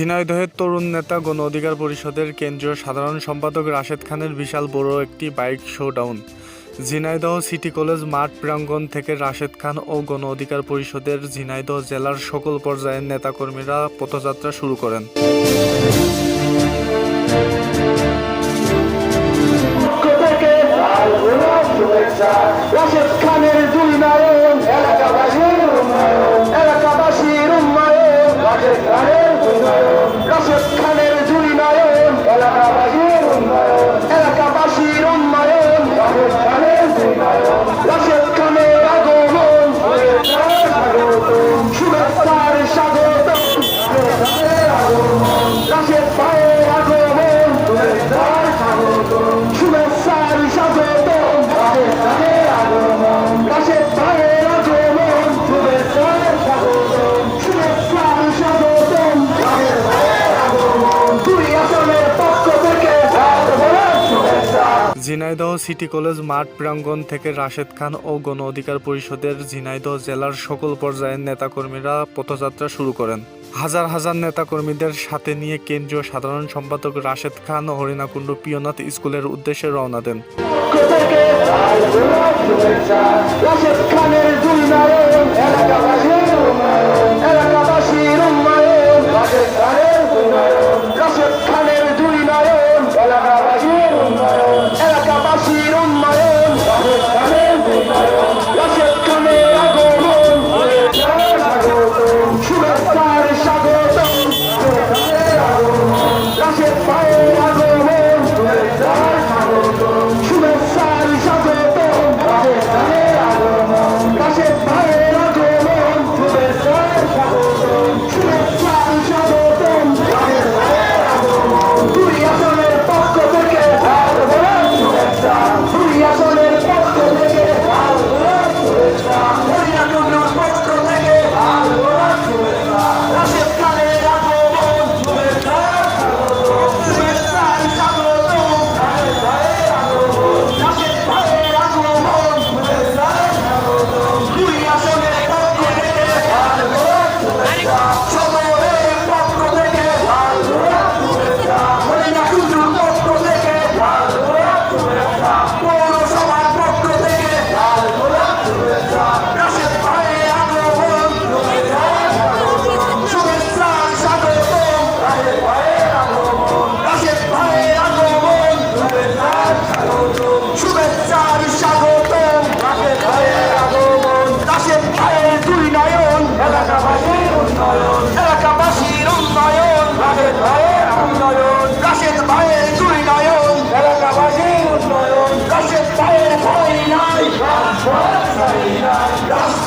ঝিনাইদহের তরুণ নেতা গণ অধিকার পরিষদের কেন্দ্রীয় সাধারণ সম্পাদক রাশেদ খানের বিশাল বড় একটি bike showdown. Jhenaidah city college মাঠ প্রাঙ্গণ থেকে রাশেদ খান ও গণ অধিকার পরিষদের ঝিনাইদহ জেলার সকল পর্যায়ের নেতাকর্মীরা পথযাত্রা শুরু করেন। ঝিনাইদহ সিটি কলেজ, মাঠ প্রাঙ্গণ থেকে রাশেদ খান ও গণ অধিকার পরিষদের ঝিনাইদহ জেলার সকল পর্যায়ের নেতাকর্মীরা পথযাত্রা শুরু করেন। হাজার হাজার নেতাকর্মীদের সাথে নিয়ে কেন্দ্রীয় সাধারণ সম্পাদক রাশেদ খান হরিণাকুণ্ড পিয়নাথ স্কুলের উদ্দেশ্যে রওনা দেন।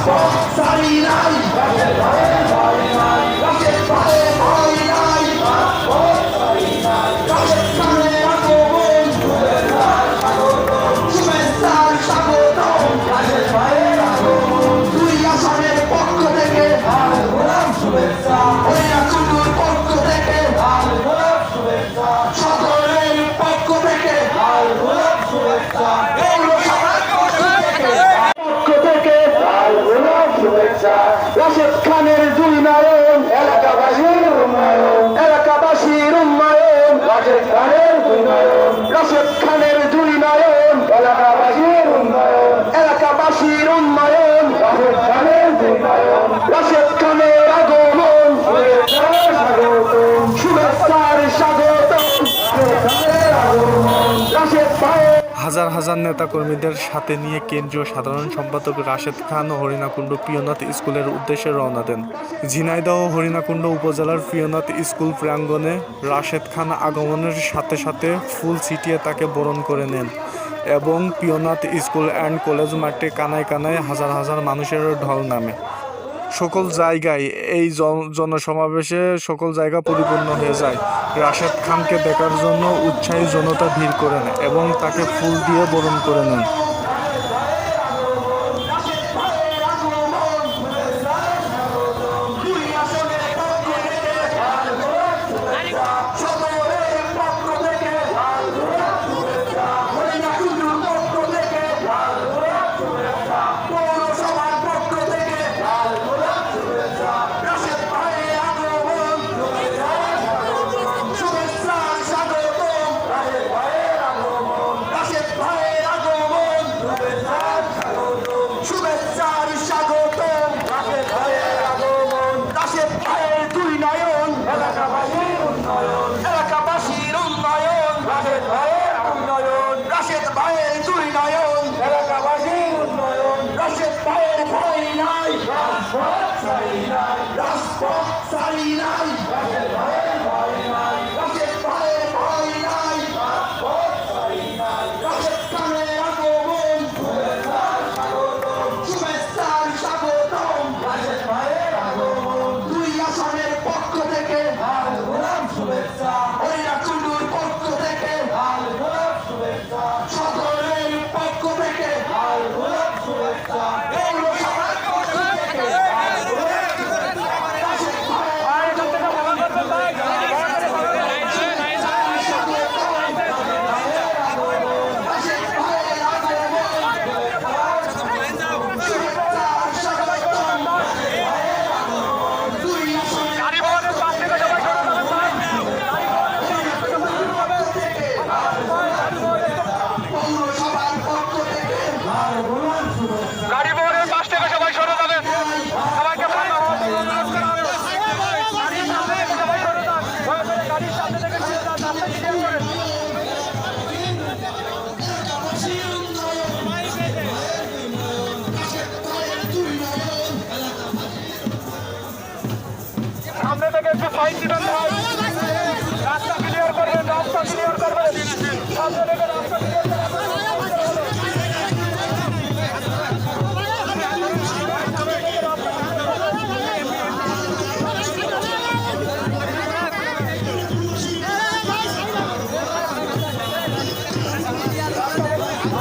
রাজপথ সারি রাশেদ খানের দুই নয়ন এলাকাবাসীর উন্নয়ন এলাকাবাসীর উন্নয়ন রাশেদ খানের দুই নায়ক রাশেদ খানের দুই নায়ক এলাকাবাসীর উন্নয়ন এলাকাবাসীর উন্নয়ন রাশেদ খানের দুই নায়ক রাশেদ খানের আগমন শুভেচ্ছার স্বাগতম শুভেচ্ছার স্বাগতম শুভেচ্ছার আগমন রাশেদ ভাইয়ের হাজার হাজার নেতাকর্মীদের সাথে নিয়ে কেন্দ্রীয় সাধারণ সম্পাদক রাশেদ খান ও হরিণাকুণ্ড পিয়নাথ স্কুলের উদ্দেশ্যে রওনা দেন। ঝিনাইদহ হরিণাকুণ্ড উপজেলার পিয়নাথ স্কুল প্রাঙ্গণে রাশেদ খান আগমনের সাথে সাথে ফুল ছিটিয়ে তাকে বরণ করে নেন এবং পিয়নাথ স্কুল অ্যান্ড কলেজ মাঠে কানায় কানায় হাজার হাজার মানুষের ঢল নামে। সকল জায়গায় এই জন- জনসমাবেশে সকল জায়গা পরিপূর্ণ হয়ে যায়। রাশেদ খানকে দেখার জন্য উৎসাহী জনতা ভিড় করেন এবং তাকে ফুল দিয়ে বরণ করে নেন। Twitter. শহীদ দিবস